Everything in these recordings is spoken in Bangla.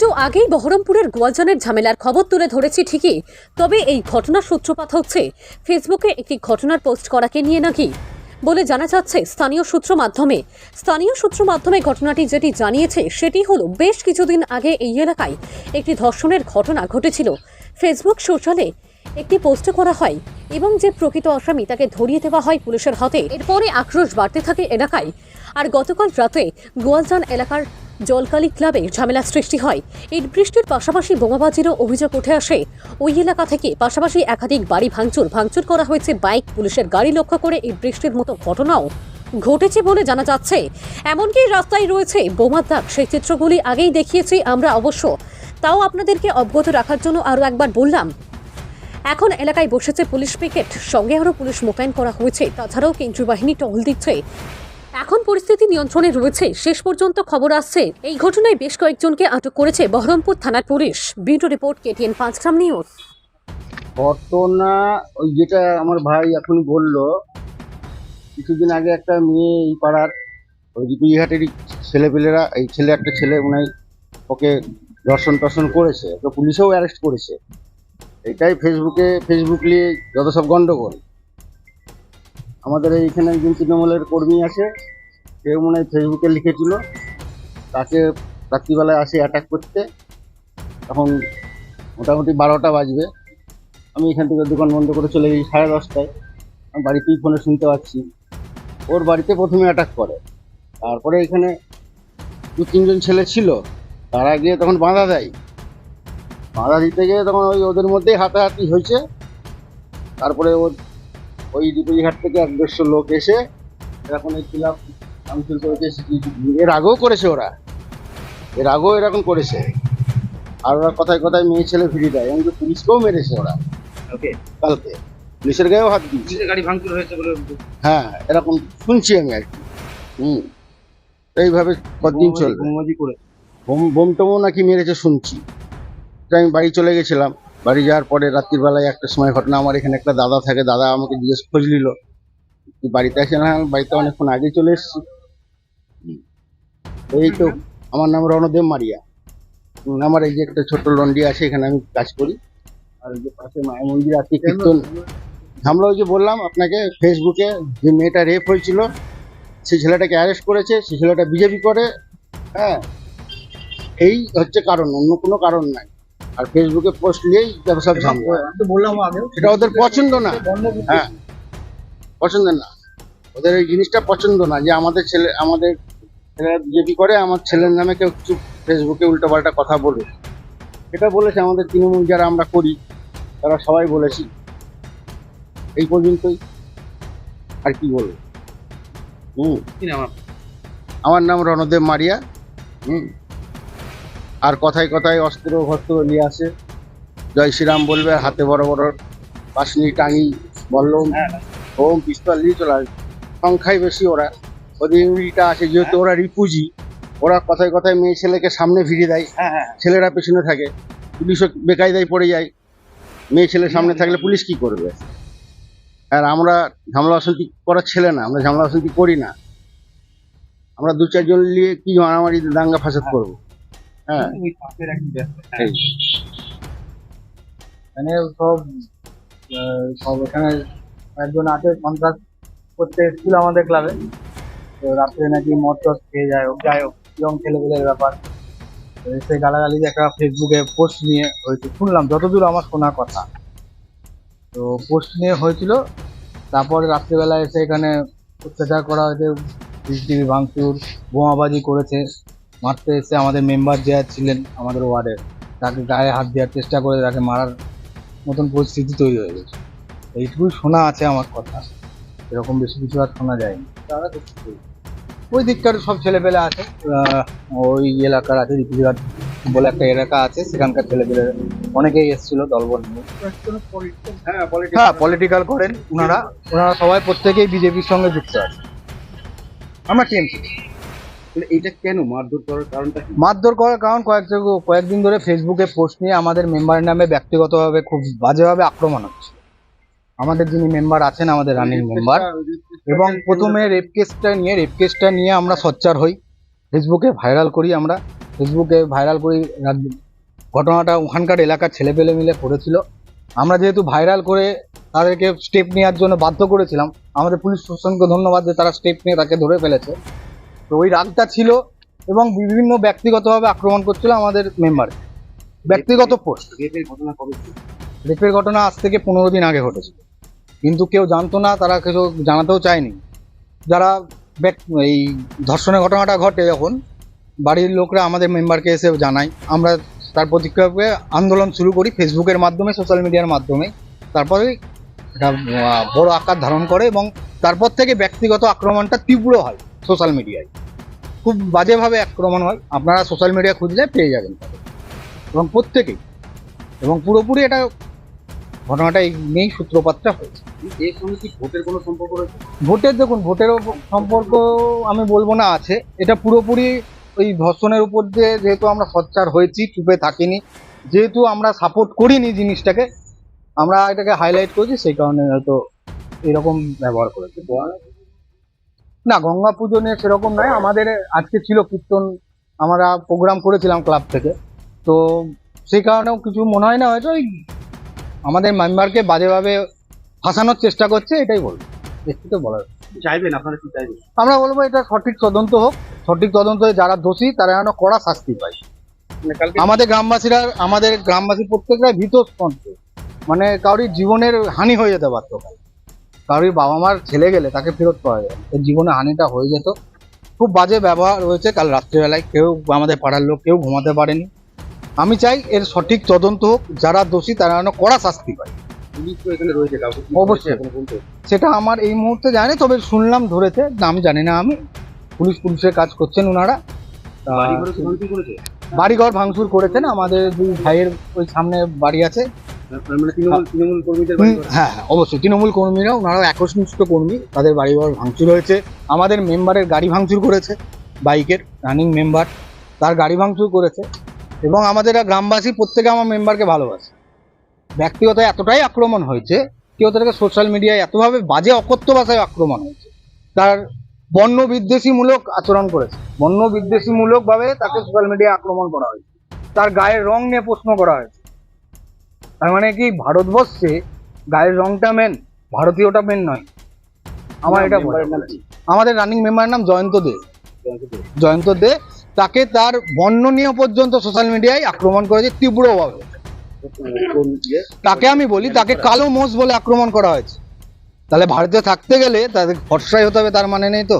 একটু আগেই বহরমপুরের গোয়ালজানের ঝামেলার খবর তুলে ধরেছি ঠিকই। তবে এই ঘটনার সূত্রপাত হচ্ছে, ফেসবুকে একটি ঘটনার পোস্ট করাকে নিয়ে নাকি বলে জানা যাচ্ছে স্থানীয় সূত্র মাধ্যমে। স্থানীয় সূত্র মাধ্যমে ঘটনাটি যেটি জানিয়েছে, সেটি হলো বেশ কিছুদিন আগে এই এলাকায় একটি ধর্ষণের ঘটনা ঘটেছিল। ফেসবুক সোশ্যালে একটি পোস্ট করা হয় এবং যে প্রকৃত আসামি তাকে ধরিয়ে দেওয়া হয় পুলিশের হাতে। এরপরে আক্রোশ বাড়তে থাকে এলাকায়। আর গতকাল রাতে গোয়ালজান এলাকার জলকালি ক্লাবে ঝামেলা সৃষ্টি হয়। ইট বৃষ্টির পাশাপাশি বোমাবাজিরও অভিযোগ উঠে আসে। ওই এলাকা থেকে পাশাপাশি একাধিক বাড়ি ভাঙচুর ভাঙচুর করা হয়েছে বাইক, পুলিশের গাড়ি লক্ষ্য করে ইট বৃষ্টির মতো ঘটনাও ঘটেছে বলে জানা যাচ্ছে। এমনকি রাস্তায় রয়েছে বোমার দাগ। সেই চিত্রগুলি আগেই দেখিয়েছি আমরা অবশ্য। তাও আপনাদেরকে অবগত রাখার জন্য আরও একবার বললাম, এখন এলাকায় বসেছে পুলিশ পিকেট। সঙ্গে আরও পুলিশ মোতায়েন করা হয়েছে। তাছাড়াও কেন্দ্রীয় বাহিনী টহল দিচ্ছে। এখন পরিস্থিতি নিয়ন্ত্রণে রয়েছে। শেষ পর্যন্ত খবর আসছে। এই ঘটনায় বেশ কয়েকজনকে আটক করেছে বহরমপুর থানার police. Bureau report, KTN Panchgram news. ঘটনা ওই যেটা আমার ভাই এখন বলল, কিছুদিন আগে একটা মেয়ে এই পাড়ার, ওই রিপুইহাটেরই ছেলেপেলেরা, এই ছেলে একটা ছেলে উনি ওকে দর্শন টর্শন করেছে তো পুলিশেও অ্যারেস্ট করেছে। এটাই ফেসবুকে ফেসবুক নিয়ে যত সব গন্ডগোল। আমাদের এইখানে একজন তৃণমূলের কর্মী আছে সে মনে হয় ফেসবুকে লিখেছিল, তাকে রাত্রিবেলায় আসে অ্যাটাক করতে। তখন মোটামুটি বারোটা বাজবে। আমি এখান থেকে দোকান বন্ধ করে চলে গেছি সাড়ে দশটায়। আমি বাড়িতেই ফোনে শুনতে পাচ্ছি। ওর বাড়িতে প্রথমে অ্যাটাক করে। তারপরে এখানে দু তিনজন ছেলে ছিল, তারা গিয়ে তখন বাঁধা দেয়। বাঁধা দিতে গিয়ে তখন ওই ওদের মধ্যেই হাতাহাতি হয়েছে। তারপরে ওর ওই ডিপুজিঘাট থেকে এক দেড়শো লোক এসে এরকম এই ক্লাব কাউন্সিল করেছে এর আগেও করেছে ওরা। এর আগেও এরকম করেছে। আর ওরা কথায় কথায় মেয়ে ছেলে ফিরিয়ে দেয় এমনকি পুলিশকেও মেরেছে ওরা। ওকে কালকে। পুলিশের গায়েও হাত দিয়েছে। গাড়ি ভাঙচুর হয়েছে বলে হ্যাঁ এরকম শুনছি আমি আর কি। হুম। এইভাবে কতদিন চলবে। করে বোম বোম টোমও নাকি মেরেছে শুনছি। আমি বাড়ি চলে গেছিলাম। বাড়ি যাওয়ার পরে রাত্রিবেলায় একটা সময় ঘটনা, আমার এখানে একটা দাদা থাকে, দাদা আমাকে জিজ্ঞেস খোঁজ নিল। বাড়িতে আসে না আমি বাড়িতে অনেকক্ষণ আগে চলে এসেছি। এই তো, আমার নাম রণদেব মারিয়া। আমার এই যে একটা ছোট্ট লন্ডি আছে, এখানে আমি কাজ করি। আর যে পাশে মায়ের মন্দির আছে, কীর্তন। আমরা ওই যে বললাম আপনাকে ফেসবুকে যে মেয়েটা রেপ হয়েছিল সেই ছেলেটাকে অ্যারেস্ট করেছে সেই ছেলেটা বিজেপি করে। হ্যাঁ এই হচ্ছে কারণ, অন্য কোনো কারণ নাই। আর ফেসবুকে পোস্ট নিয়েই তো বললাম আগে সেটা ওদের পছন্দ না। হ্যাঁ। পছন্দ না। ওদের এই জিনিসটা পছন্দ না যে আমাদের ছেলে আমাদের ছেলেরা বিজেপি করে আমার ছেলের নামে কেউ কিছু ফেসবুকে উল্টোপাল্টা কথা বলে সেটা বলেছে আমাদের তৃণমূল যারা আমরা করি তারা সবাই বলেছি। এই পর্যন্তই। আর কি বলব? হুম। আমার নাম রণদেব মারিয়া। হুম। আর কথায় কথায় অস্ত্র ভস্ত্র নিয়ে আসে। জয় শ্রীরাম বলবে হাতে বড় বড় পাশনি টাঙি বললম ওম পিস্তল নিয়ে চলে আসবে সংখ্যায় বেশি ওরা। ওদের ইউনিটটা আছে যেহেতু ওরা রিপুজি ওরা কথায় কথায় মেয়ে ছেলেকে সামনে ভিড়ে দেয়। হ্যাঁ হ্যাঁ ছেলেরা পেছনে থাকে। পুলিশও বেকায়দায় পড়ে যায়। মেয়ে ছেলে সামনে থাকলে পুলিশ কি করবে? আর আমরা ঝামেলা অশান্তি করার ছেলে না আমরা ঝামেলা অশান্তি করি না। আমরা দু চারজন নিয়ে কি মারামারি দাঙ্গা ফাসাদ করব? হ্যাঁ। এখানে সব সব এখানে একজন আছে কন্ট্রাক্ট করতে এসেছিল আমাদের ক্লাবে তো রাত্রে নাকি মদ টদ খেয়ে যায় হোক যাই হোক ইয়ং ছেলেপেলের ব্যাপার। এসে গালাগালি একটা ফেসবুকে পোস্ট নিয়ে হয়েছে শুনলাম যতদূর আমার শোনা কথা। তো পোস্ট নিয়ে হয়েছিল তারপরে রাত্রিবেলা এসে এখানে অত্যাচার করা হয়েছে সিসিটিভি ভাঙচুর বোমাবাজি করেছে। মারতে এসে আমাদের মেম্বার যে ছিলেন আমাদের ওয়ার্ডের তাকে গায়ে হাত দেওয়ার চেষ্টা করে তাকে মারার মতন পরিস্থিতি তৈরি হয়ে গেছে। এইটুকুই শোনা আছে আমার কথা। এরকম বেশি কিছু আর শোনা যায়নি। তারা ওই দিককার সব ছেলেপেলে আছে। ওই এলাকার আছে রিপিঘাট বলে একটা এলাকা আছে সেখানকার ছেলেপেলে অনেকেই এসেছিল দলবল নিয়ে। হ্যাঁ হ্যাঁ পলিটিক্যাল করেন ওনারা। ওনারা সবাই প্রত্যেকেই বিজেপির সঙ্গে যুক্ত আছে। আমরা টিএমসি। এইটা কেন মারধর করার কারণটা কি? মারধর করার কারণ কয়েক কয়েকদিন ধরে ফেসবুকে পোস্ট নিয়ে আমাদের মেম্বারের নামে ব্যক্তিগতভাবে খুব বাজেভাবে আক্রমণ হচ্ছে। আমাদের যিনি মেম্বার আছেন আমাদের রানিং মেম্বার এবং প্রথমে রেপ কেসটা নিয়ে রেপ কেসটা নিয়ে আমরা সোচ্চার হই। ফেসবুকে ভাইরাল করি আমরা। ফেসবুকে ভাইরাল করি ঘটনাটা ওখানকার এলাকার ছেলেপেলে মিলে করেছিল। আমরা যেহেতু ভাইরাল করে তাদেরকে স্টেপ নেওয়ার জন্য বাধ্য করেছিলাম আমাদের পুলিশ প্রশাসনকে ধন্যবাদ যে তারা স্টেপ নিয়ে তাকে ধরে ফেলেছে। তো ওই রাগটা ছিল এবং বিভিন্ন ব্যক্তিগতভাবে আক্রমণ করছিল আমাদের মেম্বার ব্যক্তিগত পোস্ট রেপের ঘটনা কবে রেপের ঘটনা আজ থেকে পনেরো দিন আগে ঘটেছে। কিন্তু কেউ জানতো না তারা কিছু জানাতেও চায়নি। যারা এই ধর্ষণের ঘটনাটা ঘটে যখন বাড়ির লোকরা আমাদের মেম্বারকে এসে জানায়। আমরা তার প্রতিক্রিয়াকে আন্দোলন শুরু করি ফেসবুকের মাধ্যমে সোশ্যাল মিডিয়ার মাধ্যমে। তারপরে এটা বড় আকার ধারণ করে এবং তারপর থেকে ব্যক্তিগত আক্রমণটা তীব্র হয় সোশ্যাল মিডিয়ায় খুব বাজেভাবে আক্রমণ হয়। আপনারা সোশ্যাল মিডিয়া খুঁজলে পেয়ে যাবেন। এবং প্রত্যেকেই। এবং পুরোপুরি এটা ঘটনাটা এই নিয়েই সূত্রপাতটা হয়েছে। এর সঙ্গে কি ভোটের কোনো সম্পর্ক রয়েছে? ভোটের দেখুন ভোটের সম্পর্ক আমি বলব না আছে। এটা পুরোপুরি ওই ধর্ষণের উপর দিয়ে যেহেতু আমরা সচ্চার হয়েছি চুপে থাকিনি যেহেতু আমরা সাপোর্ট করিনি জিনিসটাকে আমরা এটাকে হাইলাইট করেছি সেই কারণে হয়তো এরকম ব্যবহার করেছে। না গঙ্গা পুজো নিয়ে সেরকম নয়। আমাদের আজকে ছিল কীর্তন আমরা প্রোগ্রাম করেছিলাম ক্লাব থেকে। তো সেই কারণেও কিছু মনে হয় না হয়তো ওই আমাদের মেম্বারকে বাজেভাবে ফাঁসানোর চেষ্টা করছে এটাই বলব। বেশি তো বলার চাইবেন আপনারা কি চাইবেন? আমরা বলব এটা সঠিক তদন্ত হোক। সঠিক তদন্ত হয়ে যারা দোষী তারা যেন কড়া শাস্তি পায়। মানে আমাদের গ্রামবাসীরা আমাদের গ্রামবাসী প্রত্যেকটা ভীত মানে কারোর জীবনের হানি হয়ে যেতে পারতো। কারোর বাবা মার ছেলে গেলে তাকে ফেরত পাওয়া যায়। এর জীবনে হানিটা হয়ে যেত। খুব বাজে ব্যবহার হয়েছে কাল রাত্রিবেলায়। কেউ আমাদের পাড়ার লোক কেউ ঘুমাতে পারেনি। আমি চাই এর সঠিক তদন্ত হোক। যারা দোষী তারা যেন কড়া শাস্তি পায়। অবশ্যই। সেটা আমার এই মুহূর্তে জানি তবে শুনলাম ধরেছে নাম জানি না আমি। পুলিশ পুলিশের কাজ করছেন ওনারা বাড়িঘর ভাঙচুর করেছেন। আমাদের দুই ভাইয়ের ওই সামনে বাড়ি আছে। মানে বাড়ি ঘরে। হ্যাঁ হ্যাঁ অবশ্যই। তৃণমূল কর্মীরা ওনারাও একনিষ্ঠ কর্মী। তাদের বাড়িঘর ভাঙচুর হয়েছে। আমাদের মেম্বারের গাড়ি ভাঙচুর করেছে বাইকের রানিং মেম্বার। তার গাড়ি ভাঙচুর করেছে। এবং আমাদের গ্রামবাসী প্রত্যেকে আমার মেম্বারকে ভালোবাসে। ব্যক্তিগত এতটাই আক্রমণ হয়েছে কেউ তাদেরকে সোশ্যাল মিডিয়ায় এতভাবে বাজে অকথ্য ভাষায় আক্রমণ হয়েছে। তার বর্ণ বিদ্বেষীমূলক আচরণ করেছে। বর্ণ বিদ্বেষীমূলকভাবে তাকে সোশ্যাল মিডিয়ায় আক্রমণ করা হয়েছে। তার গায়ের রং নিয়ে প্রশ্ন করা হয়েছে। তার মানে কি ভারতবর্ষে গায়ের রংটা মেন ভারতীয়টা মেন নয় আমার এটা? আমাদের রানিং মেম্বারের নাম জয়ন্ত দে জয়ন্ত দে। তাকে তার বর্ণ নিয়ে পর্যন্ত সোশ্যাল মিডিয়ায় আক্রমণ করেছে তীব্রভাবে? তাকে আমি বলি তাকে কালো মোষ বলে আক্রমণ করা হয়েছে তাহলে ভারতে থাকতে গেলে তাদের ফর্সাই হতে হবে তার মানে নেই তো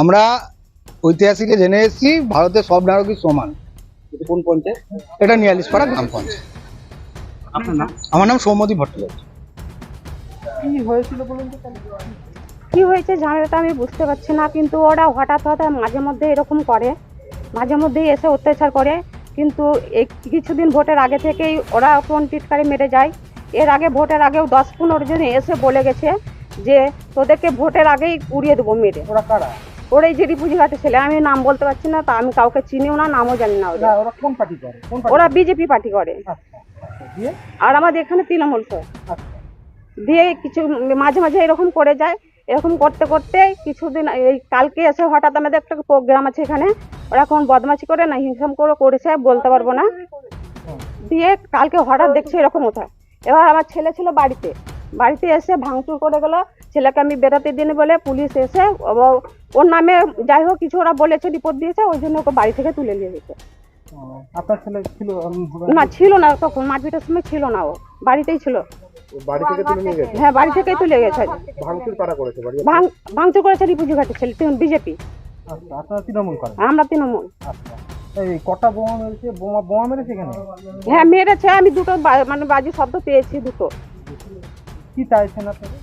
আমরা ঐতিহাসিকে জেনে এসেছি ভারতের সব নাগরিক সমান এটা কোন পঞ্চায়েত এটা নিয়ালিশপাড়া গ্রাম পঞ্চায়েত আপনার নাম? আমার নাম সৌমদী ভট্টাচার্য। কি হয়েছে ঝামেলাটা আমি বুঝতে পারছি না কিন্তু ওরা হঠাৎ হঠাৎ মাঝে মধ্যে এরকম করে মাঝে মধ্যেই এসে অত্যাচার করে কিন্তু এই কিছুদিন ভোটের আগে থেকেই ওরা ফোন টিটকারি মেরে যায়। এর আগে ভোটের আগেও দশ পনেরো জন এসে বলে গেছে যে তোদেরকে ভোটের আগেই উড়িয়ে দেবো মেরে। ওরা কারা? ওরা এই যে রিপুজিঘাটে ছেলে আমি নাম বলতে পারছি না তা আমি কাউকে চিনিও না নামও জানি না ওরা কোন পার্টি করে? ওরা বিজেপি পার্টি করে। দিয়ে আর আমাদের এখানে তৃণমূল আচ্ছা দিয়ে কিছু মাঝে মাঝে এরকম করে যায়। এরকম করতে করতে কিছুদিন, এই কালকে এসে হঠাৎ আমাদের একটা প্রোগ্রাম আছে এখানে। ওরা কোন বদমাশি করে না, হিংসাম করে করেছে, বলতে পারব না। দিয়ে কালকে হঠাৎ দেখছি এরকম হতো এবার আমার ছেলে ছিল বাড়িতে। বাড়িতে এসে ভাঙচুর করে গেল। ছেলেকে আমি বেরোতে দিন বলে পুলিশ এসে ওর নামে যাই হোক কিছু ওরা বলেছে, রিপোর্ট দিয়েছে, ওই জন্য ওকে বাড়ি থেকে তুলে নিয়ে গেছে। আপনার ছেলে ছিল না ছিল না তখন মারপিটের সময় ছিল না ও বাড়িতেই ছিল। বাড়ি থেকে তুলে নিয়ে গেছে? হ্যাঁ বাড়ি থেকেই তুলে গেছে। ভাঙচুর কারা করেছে বাড়ি ভাঙ ভাঙচুর করেছে রিপুজি ঘাটে ছেলে বিজেপি। আচ্ছা আপনারা তৃণমূল করেন? আমরা তৃণমূল। আচ্ছা এই কটা বোমা মেরেছে? বোমা বোমা মেরেছে এখানে? হ্যাঁ মেরেছে আমি দুটো মানে বাজি শব্দ পেয়েছি দুটো। কি চাইছেন আপনারা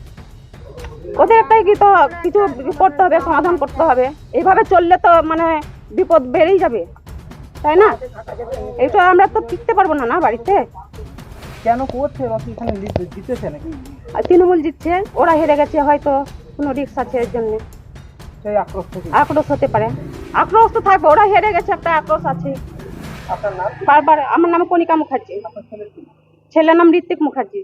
ওদের একটাই কি তো কিছু করতে হবে সমাধান করতে হবে। এইভাবে চললে তো মানে বিপদ বেড়েই যাবে। তাই না? এইটা আমরা তো টিকতে পারব না না বাড়িতে? কেন করছে? এখানে জিতেছে নাকি? আর তৃণমূল জিতছে ওরা হেরে গেছে হয়তো কোনো রিক্স আছে এর জন্য। আক্রোশ হতে পারে। আক্রোশ তো থাকবে ওরা হেরে গেছে একটা আক্রোশ আছে। আপনার নাম? বারবার আমার নাম কণিকা মুখার্জি। ছেলের নাম ঋত্বিক মুখার্জি।